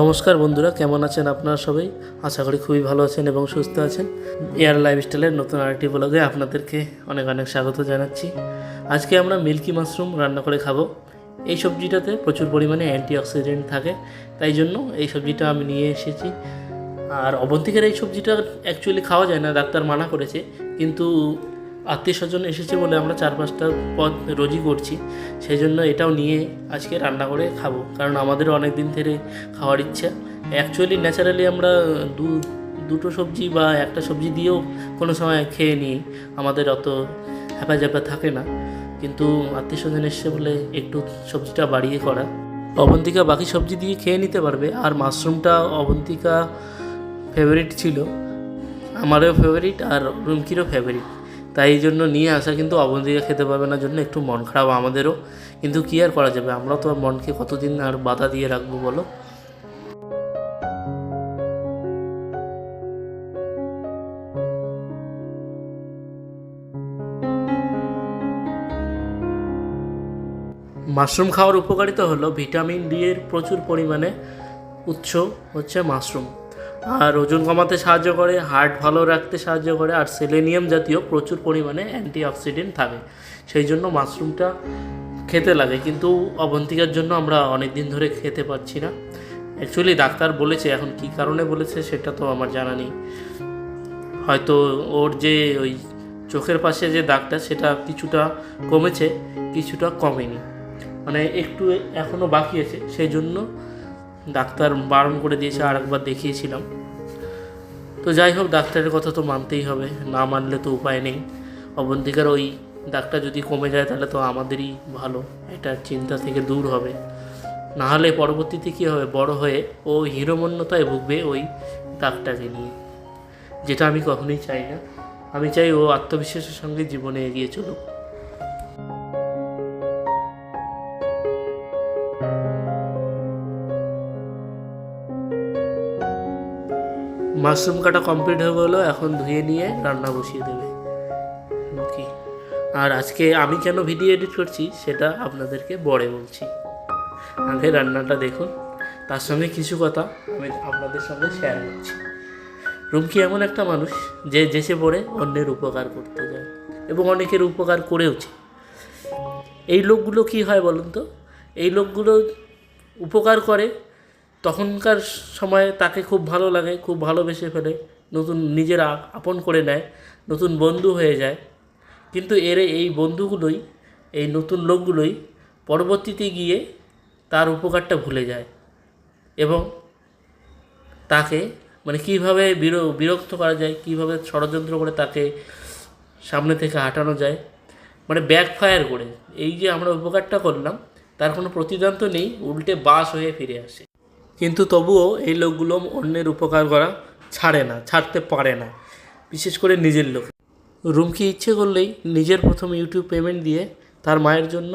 নমস্কার বন্ধুরা, কেমন আছেন আপনারা সবাই? আশা করি খুবই ভালো আছেন এবং সুস্থ আছেন। এয়ার লাইফস্টাইলের নতুন আরেকটি ব্লগে আপনাদেরকে অনেক অনেক স্বাগত জানাচ্ছি। আজকে আমরা মিল্কি মাশরুম রান্না করে খাব। এই সবজিটাতে প্রচুর পরিমাণে অ্যান্টিঅক্সিডেন্ট থাকে, তাই জন্য এই সবজিটা আমি নিয়ে এসেছি। আর অবন্তিকের এই সবজিটা অ্যাকচুয়ালি খাওয়া যায় না, ডাক্তার মানা করেছে। কিন্তু আত্মীয় স্বজন এসেছে বলে আমরা চার পাঁচটা পদ রোজই করছি, সেই জন্য এটাও নিয়ে আজকে রান্না করে খাব। কারণ আমাদের অনেক দিন ধরে খাওয়ার ইচ্ছা। অ্যাকচুয়ালি ন্যাচারালি আমরা দু, দুটো সবজি বা একটা সবজি দিয়েও কোনো সময় খেয়ে নিই। আমাদের অত হ্যাপা জ্যাপা থাকে না। কিন্তু আত্মীয় স্বজন এসছে বলে একটু সবজিটা বাড়িয়ে করা। অবন্তিকা বাকি সবজি দিয়ে খেয়ে নিতে পারবে। আর মাশরুমটা অবন্তিকা ফেভারিট ছিল। আমারও ফেভারিট আর রুমকিরও ফেভারিট তাই এই জন্য নিয়ে আসা কিন্তু অবন্তিকা খেতে পাবে না, জন্য একটু মন খারাপ আমাদেরও। কিন্তু কী আর করা যাবে? আমরা তো মনকে কতদিন আর বাধা দিয়ে রাখব বলো? মাশরুম খাওয়ার উপকারিতা হলো ভিটামিন ডি এর প্রচুর পরিমাণে উৎস হচ্ছে মাশরুম। আর ওজন কমাতে সাহায্য করে, হার্ট ভালো রাখতে সাহায্য করে, আর সেলেনিয়াম জাতীয় প্রচুর পরিমাণে অ্যান্টিঅক্সিডেন্ট থাকে। সেই জন্য মাশরুমটা খেতে লাগে, কিন্তু অবন্তিকার জন্য আমরা অনেক দিন ধরে খেতে পারছি না। অ্যাকচুয়ালি ডাক্তার বলেছে, এখন কী কারণে বলেছে সেটা তো আমার জানা নেই। হয়তো ওর যে ওই চোখের পাশে যে দাগটা, সেটা কিছুটা কমেছে, কিছুটা কমেনি। মানে একটু এখনও বাকি আছে, সেই জন্য ডাক্তার বারণ করে দিয়েছে আর একবার দেখিয়েছিলাম। তো যাই হোক, ডাক্তারের কথা তো মানতেই হবে, না মানলে তো উপায় নেই। অবন্তিকার ওই দাগটা যদি কমে যায়, তাহলে তো আমাদেরই ভালো, এটা চিন্তা থেকে দূর হবে। না হলে পরবর্তীতে কী হবে? বড় হয়ে ও হিরোমন্যতায় ভুগবে ওই দাগটাকে নিয়ে। যেটা আমি কখনোই চাই না। আমি চাই ও আত্মবিশ্বাসের সঙ্গে জীবনে এগিয়ে চলুক। মাশরুম কাটা কমপ্লিট হয়ে গেলো, এখন ধুয়ে নিয়ে রান্না বসিয়ে দেবে। কি আর আজকে আমি কেন ভিডিও এডিট করছি, সেটা আপনাদেরকে বড়ে বলছি। আগে রান্নাটা দেখুন, তার সঙ্গে কিছু কথা আমি আপনাদের সঙ্গে শেয়ার করছি। রুমকি এমন একটা মানুষ, যে যেসে পড়ে অন্যের উপকার করতে যায়, এবং অনেকের উপকার করেওছে। এই লোকগুলো কি হয় বলুন তো? এই লোকগুলো উপকার করে তখনকার সময়ে তাকে খুব ভালো লাগে, খুব ভালোবেসে ফেলে, নতুন নিজের আপন করে নেয়, নতুন বন্ধু হয়ে যায়। কিন্তু এর এই বন্ধুগুলোই, এই নতুন লোকগুলোই পরবর্তীতে গিয়ে তার উপকারটা ভুলে যায় এবং তাকে মানে কীভাবে বির, বিরক্ত করা যায়, কীভাবে ষড়যন্ত্র করে তাকে সামনে থেকে হাঁটানো যায় মানে ব্যাকফায়ার করে। এই যে আমরা উপকারটা করলাম, তার কোনো প্রতিদান তো নেই, উল্টে বাস হয়ে ফিরে আসে। কিন্তু তবুও এই লোকগুলো অন্যের উপকার করা ছাড়ে না, ছাড়তে পারে না, বিশেষ করে নিজের লোক। রুমকি ইচ্ছে করলেই নিজের প্রথম ইউটিউব পেমেন্ট দিয়ে তার মায়ের জন্য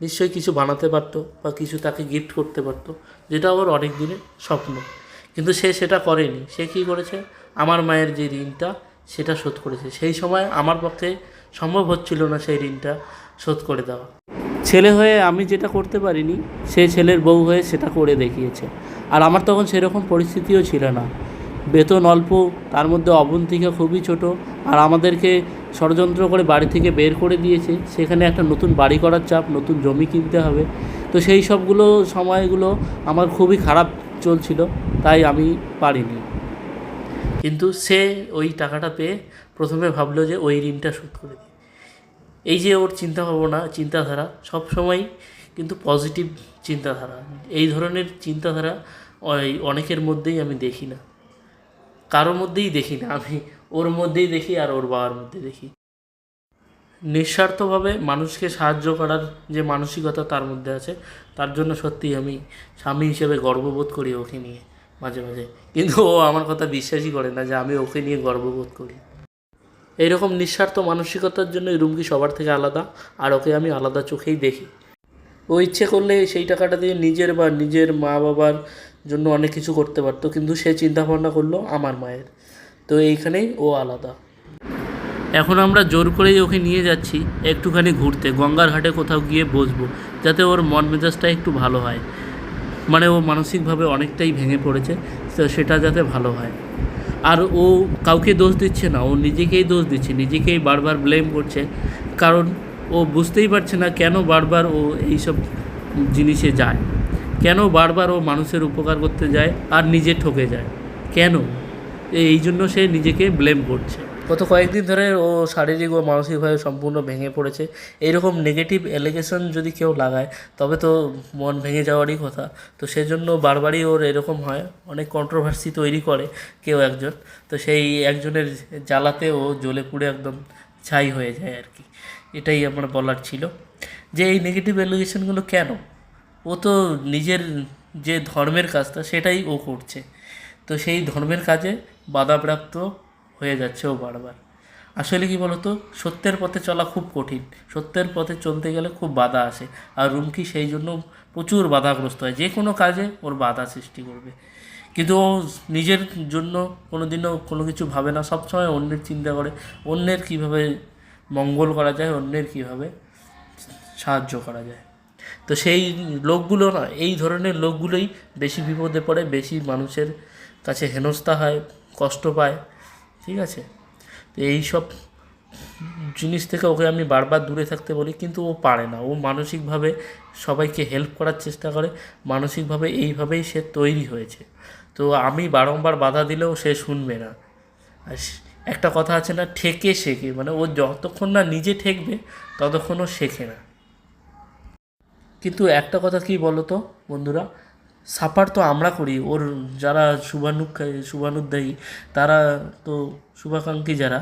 নিশ্চয়ই কিছু বানাতে পারতো বা কিছু তাকে গিফট করতে পারতো, যেটা ওর অনেক দিনের স্বপ্ন। কিন্তু সে সেটা করেনি। সে কী করেছে? আমার মায়ের যে ঋণটা, সেটা শোধ করেছে। সেই সময় আমার পক্ষে সম্ভব হচ্ছিল না সেই ঋণটা শোধ করে দেওয়া। ছেলে হয়ে আমি যেটা করতে পারিনি, সে ছেলের বউ হয়ে সেটা করে দেখিয়েছে। আর আমার তখন সেরকম পরিস্থিতিও ছিল না। বেতন অল্প, তার মধ্যে অবন্তিকা খুবই ছোট, আর আমাদেরকে ষড়যন্ত্র করে বাড়ি থেকে বের করে দিয়েছে। সেখানে একটা নতুন বাড়ি করার চাপ, নতুন জমি কিনতে হবে। তো সেই সবগুলো সময়গুলো আমার খুবই খারাপ চলছিল, তাই আমি পারিনি। কিন্তু সে ওই টাকাটা পেয়ে প্রথমে ভাবলো যে ওই ঋণটা শোধ করে দিই। এই যে ওর চিন্তা ভাবনা চিন্তাধারা সবসময় কিন্তু পজিটিভ চিন্তাধারা। এই ধরনের চিন্তাধারা অনেকের মধ্যেই আমি দেখি না। কারোর মধ্যেই দেখি না আমি। ওর মধ্যেই দেখি আর ওর বাবার মধ্যে দেখি। নিঃস্বার্থভাবে মানুষকে সাহায্য করার যে মানসিকতা তার মধ্যে আছে, তার জন্য সত্যিই আমি স্বামী হিসেবে গর্ববোধ করি ওকে নিয়ে, মাঝে মাঝে। কিন্তু ও আমার কথা বিশ্বাসই করে না যে আমি ওকে নিয়ে গর্ববোধ করি। এইরকম নিঃস্বার্থ মানসিকতার জন্য এই রুমকি সবার থেকে আলাদা, আর ওকে আমি আলাদা চোখেই দেখি। ও ইচ্ছে করলে সেই টাকাটা দিয়ে নিজের বা নিজের মা বাবার জন্য অনেক কিছু করতে পারতো, কিন্তু সে চিন্তা ভাবনা করল আমার মায়ের। তো এইখানেই ও আলাদা। এখন আমরা জোর করেই ওকে নিয়ে যাচ্ছি একটুখানি ঘুরতে, গঙ্গার ঘাটে কোথাও গিয়ে বসবো, যাতে ওর মন মেজাজটা একটু ভালো হয়। মানে ও মানসিকভাবে অনেকটাই ভেঙে পড়েছে, তো সেটা যাতে ভালো হয়। আর ও কাউকে দোষ দিচ্ছে না, ও নিজেকেই দোষ দিচ্ছে, নিজেকেই বারবার ব্লেম করছে। কারণ ও বুঝতেই পারছে না কেন বারবার ও এইসব জিনিসে যায়। কেন বারবার ও মানুষের উপকার করতে যায় আর নিজে ঠকে যায়? কেন? এই জন্য সে নিজেকে ব্লেম করছে। গত কয়েকদিন ধরে ও শারীরিক ও মানসিকভাবে সম্পূর্ণ ভেঙে পড়েছে। এইরকম নেগেটিভ অ্যালিগেশন যদি কেউ লাগায়, তবে তো মন ভেঙে যাওয়ারই কথা। তো সেজন্য বারবারই ওর এরকম হয়। অনেক কন্ট্রোভার্সি তৈরি করে কেউ একজন। তো সেই একজনের জ্বালাতে ও জ্বলে পুড়ে একদম ছাই হয়ে যায় আর কি। এটাই আমার বলার ছিল। যে এই নেগেটিভ অ্যালিগেশনগুলো কেন? ও তো নিজের যে ধর্মের কাজটা সেটাই ও করছে। তো সেই ধর্মের কাজে বাধাপ্রাপ্ত হয়ে যাচ্ছে ও বারবার। আসলে কি বলতো? সত্যের পথে চলা খুব কঠিন। সত্যের পথে চলতে গেলে খুব বাধা আসে। আর রুমকি সেই জন্য প্রচুর বাধাগ্রস্ত হয়। যে কোনো কাজে ওর বাধা সৃষ্টি করবে। কিন্তু ও নিজের জন্য কোনো দিনও কোনো কিছু ভাবে না। সবসময় অন্যের চিন্তা করে। অন্যের কীভাবে মঙ্গল করা যায়, অন্যের কীভাবে সাহায্য করা যায়। তো সেই লোকগুলো না, এই ধরনের লোকগুলোই বেশি বিপদে পড়ে, বেশি মানুষের কাছে হেনস্থা হয়, কষ্ট পায়। ঠিক আছে? তো এই সব জিনিস থেকে ওকে আমি বারবার দূরে থাকতে বলি, কিন্তু ও পারে না। ও মানসিকভাবে সবাইকে হেল্প করার চেষ্টা করে, মানসিকভাবে এইভাবেই সে তৈরি হয়েছে। তো আমি বারংবার বাধা দিলেও সে শুনবে না। আর একটা কথা আছে না, ঠেকে শেখে। মানে ও যতক্ষণ না নিজে ঠেকবে, ততক্ষণ ও শেখে না। কিন্তু একটা কথা কি বলো তো বন্ধুরা? সাফার তো আমরা করি, ওর যারা শুভানু শুভানুদ্দায়ী তারা তো শুভাকাঙ্ক্ষী যারা,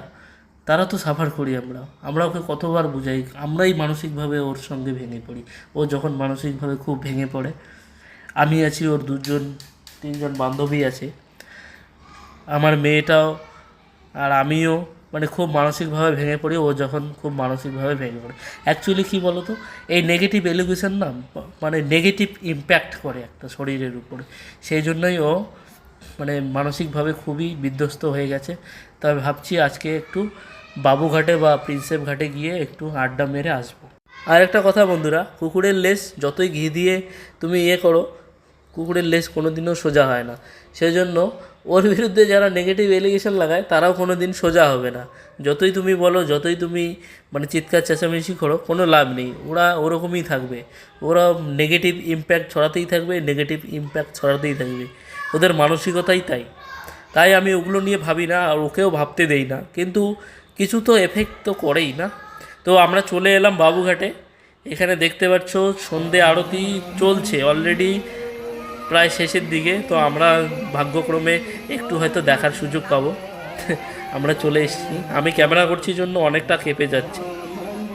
তারা তো সাফার করি আমরা। আমরা ওকে কতবার বুঝাই, আমরাই মানসিকভাবে ওর সঙ্গে ভেঙে পড়ি। ও যখন মানসিকভাবে খুব ভেঙে পড়ে, আমি আছি ওর দুজন, তিনজন বান্ধবী আছে। আমার মেয়েটাও আর আমিও মানে খুব মানসিকভাবে ভেঙে পড়ি, ও যখন খুব মানসিকভাবে ভেঙে পড়ে। অ্যাকচুয়ালি কী বলো তো এই নেগেটিভ এলিগেশন না মানে নেগেটিভ ইম্প্যাক্ট করে একটা শরীরের উপরে। সেই জন্যই ও মানে মানসিকভাবে খুবই বিধ্বস্ত হয়ে গেছে। তবে ভাবছি আজকে একটু বাবুঘাটে বা প্রিন্সেপ ঘাটে গিয়ে একটু আড্ডা মেরে আসব। আর একটা কথা বন্ধুরা, কুকুরের লেস যতই ঘি দিয়ে তুমি ইয়ে করো, কুকুরের লেজ কোনো দিনও সোজা হয় না। সেই জন্য ওর বিরুদ্ধে যারা নেগেটিভ এলিগেশন লাগায়, তারাও কোনো দিন সোজা হবে না। যতই তুমি বলো, যতই তুমি মানে চিৎকার চেঁচামেচি করো, কোনো লাভ নেই। ওরা ওরকমই থাকবে। ওরা নেগেটিভ ইম্প্যাক্ট ছড়াতেই থাকবে নেগেটিভ ইম্প্যাক্ট ছড়াতেই থাকবে। ওদের মানসিকতাই তাই। তাই আমি ওগুলো নিয়ে ভাবি না, আর ওকেও ভাবতে দেই না। কিন্তু কিছু তো এফেক্ট তো করেই না। তো আমরা চলে এলাম বাবুঘাটে। এখানে দেখতে পাচ্ছ সন্ধে আরতি চলছে। অলরেডি প্রায় শেষের দিকে, তো আমরা ভাগ্যক্রমে একটু হয়তো দেখার সুযোগ পাবো। আমরা চলে এসেছি। আমি ক্যামেরা করছি জন্য অনেকটা কেঁপে যাচ্ছে।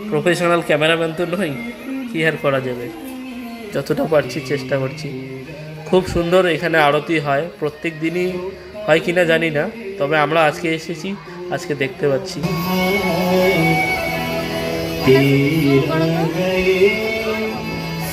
প্রফেশনাল ক্যামেরাম্যান তো নই, কী আর করা যাবে? যতটা পারছি চেষ্টা করছি। খুব সুন্দর এখানে আরতি হয়। প্রত্যেক দিনই হয় কিনা জানি না, তবে আমরা আজকে এসেছি, আজকে দেখতে পাচ্ছি।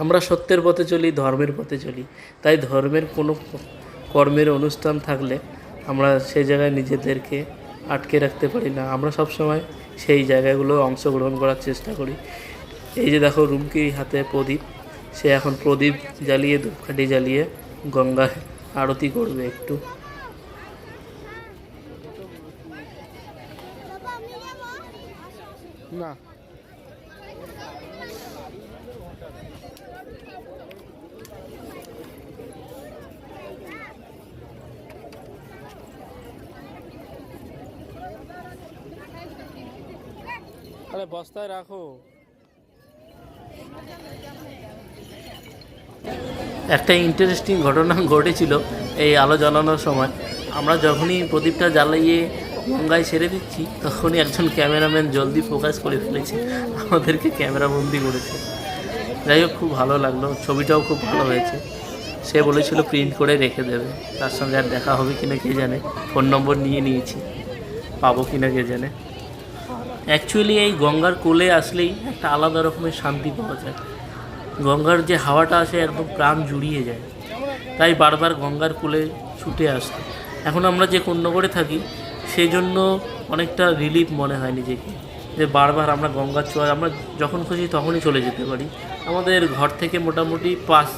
আমরা সত্যের পথে চলি, ধর্মের পথে চলি। তাই ধর্মের কোনো কর্মের অনুষ্ঠান থাকলে আমরা সেই জায়গায় নিজেদেরকে আটকে রাখতে পারি না। আমরা সব সময় সেই জায়গাগুলো অংশগ্রহণ করার চেষ্টা করি। এই যে দেখো, রুমকি হাতে প্রদীপ। সে এখন প্রদীপ জ্বালিয়ে, ধূপকাঠি জ্বালিয়ে গঙ্গায় আরতি করবে একটু। না। আরে, বস্তায় রাখো। একটা ইন্টারেস্টিং ঘটনা ঘটেছিল এই আলো জ্বালানোর সময়। আমরা যখনই প্রদীপটা জ্বালিয়ে গঙ্গায় ছেড়ে দিচ্ছি, তখনই একজন ক্যামেরাম্যান জলদি ফোকাস করে ফেলেছে, আমাদেরকে ক্যামেরাবন্দি করেছে। যাই হোক, খুব ভালো লাগল, ছবিটাও খুব ভালো হয়েছে। সে বলেছিল প্রিন্ট করে রেখে দেবে, তার সঙ্গে আর দেখা হবে কিনা কে জানে ফোন নম্বর নিয়ে নিয়েছি, পাবো কিনা কে জানে। অ্যাকচুয়ালি এই গঙ্গার কোলে আসলেই একটা আলাদা রকমের শান্তি পাওয়া যায়। গঙ্গার যে হাওয়াটা আসে, একদম প্রাণ জুড়িয়ে যায়। তাই বারবার গঙ্গার কোলে ছুটে আসতে। এখন আমরা যে করে থাকি সেই জন্য অনেকটা রিলিফ মনে হয় নিজেকে। যে বারবার আমরা গঙ্গার চোয়ার আমরা যখন খুশি তখনই চলে যেতে পারি। আমাদের ঘর থেকে মোটামুটি পাঁচ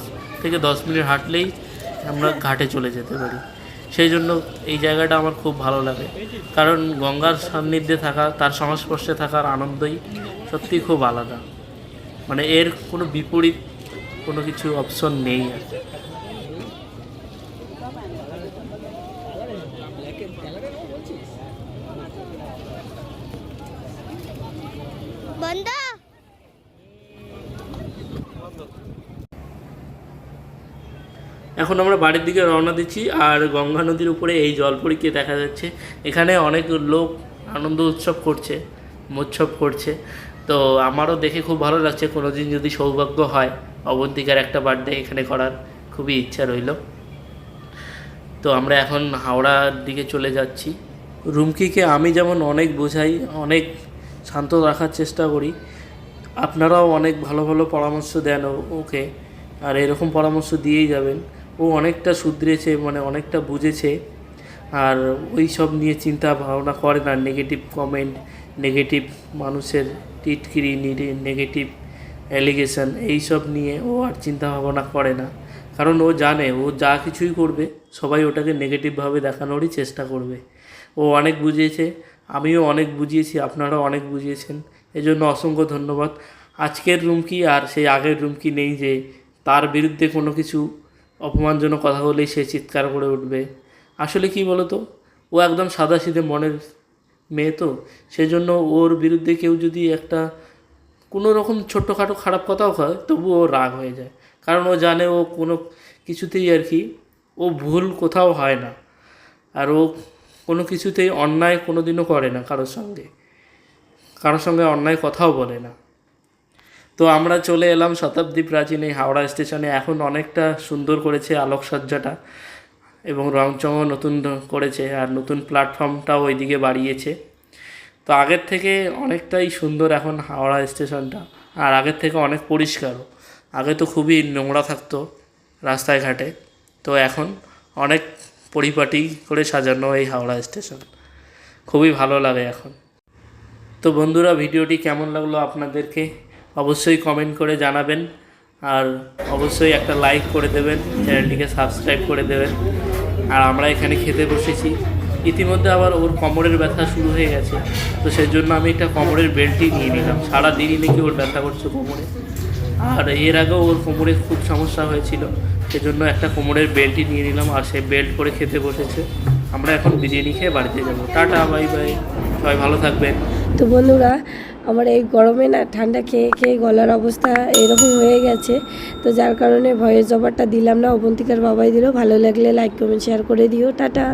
থেকে দশ মিনিট হাঁটলেই আমরা ঘাটে চলে যেতে পারি। সেই জন্য এই জায়গাটা আমার খুব ভালো লাগে। কারণ গঙ্গার সান্নিধ্যে থাকা, তার সংস্পর্শে থাকার আনন্দই সত্যি খুব আলাদা। মানে এর কোনো বিপরীত কোনো কিছু অপশন নেই আর এখন আমরা বাড়ির দিকে রওনা দিচ্ছি আর গঙ্গা নদীর উপরে এই জলপরীকে দেখা যাচ্ছে। এখানে অনেক লোক আনন্দ উৎসব করছে মোৎসব করছে। তো আমারও দেখে খুব ভালো লাগছে কোনো দিন যদি সৌভাগ্য হয় অবন্তিকার একটা বার্থডে এখানে করার। খুবই ইচ্ছা রইল। তো আমরা এখন হাওড়ার দিকে চলে যাচ্ছি। রুমকিকে আমি যেমন অনেক বোঝাই, অনেক শান্ত রাখার চেষ্টা করি। আপনারাও অনেক ভালো ভালো পরামর্শ দেন ওকে। আর এরকম পরামর্শ দিয়েই যাবেন। ও অনেকটা শুধরেছে মানে অনেকটা বুঝেছে। আর ওই সব নিয়ে চিন্তা ভাবনা করে না নেগেটিভ কমেন্ট নেগেটিভ মানুষের টিটকিরি নেগেটিভ অ্যালিগেশন এইসব নিয়ে ও আর চিন্তা ভাবনা করে না। কারণ ও জানে, ও যা কিছুই করবে, সবাই ওটাকে নেগেটিভভাবে দেখানোরই চেষ্টা করবে। ও অনেক বুঝিয়েছে, আমিও অনেক বুঝিয়েছি, আপনারাও অনেক বুঝিয়েছেন। এজন্য অসংখ্য ধন্যবাদ। আজকের রুমকি আর সেই আগের রুমকি নেই যে, তার বিরুদ্ধে কোনো কিছু অপমানজনক কথা হলেই সে চিৎকার করে উঠবে। আসলে কি বলতো? ও একদম সাদাসিধে মনের মেয়ে তো। সেজন্য ওর বিরুদ্ধে কেউ যদি একটা কোনো রকম ছোট্টখাটো খারাপ কথাও হয় তবুও ও রাগ হয়ে যায়। কারণ ও জানে ও কোনো কিছুতেই আর কি, ও ভুল কোথাও হয় না। আর ও কোনো কিছুতেই অন্যায় কোনো দিনও করে না কারোর সঙ্গে। কারোর সঙ্গে অন্যায় কথাও বলে না। তো আমরা চলে এলাম শতাব্দী প্রাচীন এই হাওড়া স্টেশনে। এখন অনেকটা সুন্দর করেছে আলোকসজ্জাটা এবং রংচঙও নতুন করেছে আর নতুন প্ল্যাটফর্মটাও ওইদিকে বাড়িয়েছে। তো আগের থেকে অনেকটাই সুন্দর এখন হাওড়া স্টেশনটা আর আগের থেকে অনেক পরিষ্কারও। আগে তো খুবই নোংরা থাকতো রাস্তায় ঘাটে তো এখন অনেক পরিপাটি করে সাজানো এই হাওড়া স্টেশন। খুবই ভালো লাগে এখন। তো বন্ধুরা, ভিডিওটি কেমন লাগল আপনাদেরকে? অবশ্যই কমেন্ট করে জানাবেন। আর অবশ্যই একটা লাইক করে দেবেন চ্যানেলটিকে সাবস্ক্রাইব করে দেবেন। আর আমরা এখানে খেতে বসেছি। ইতিমধ্যে আবার ওর কোমরের ব্যথা শুরু হয়ে গেছে। তো সেই জন্য আমি একটা কোমরের বেল্টই নিয়ে নিলাম। সারা দিনই নাকি ওর ব্যথা করছে কোমরে। আর এর আগেও ওর কোমরে খুব সমস্যা হয়েছিল। সেজন্য একটা কোমরের বেল্টই নিয়ে নিলাম। আর সেই বেল্ট করে খেতে বসেছে। আমরা এখন বিরিয়ানি খেয়ে বাড়িতে যাব। Tata, bye bye. সবাই ভালো থাকবেন। তো বন্ধুরা আমার এই গরমে না ঠান্ডা খেয়ে খেয়ে গলার অবস্থা এরকম হয়ে গেছে। তো যার কারণে ভয়েস জবারটা দিলাম না, অবন্তিকার বাবাই দিল। ভালো লাগলে লাইক কমেন্ট শেয়ার করে দিও। টাটা।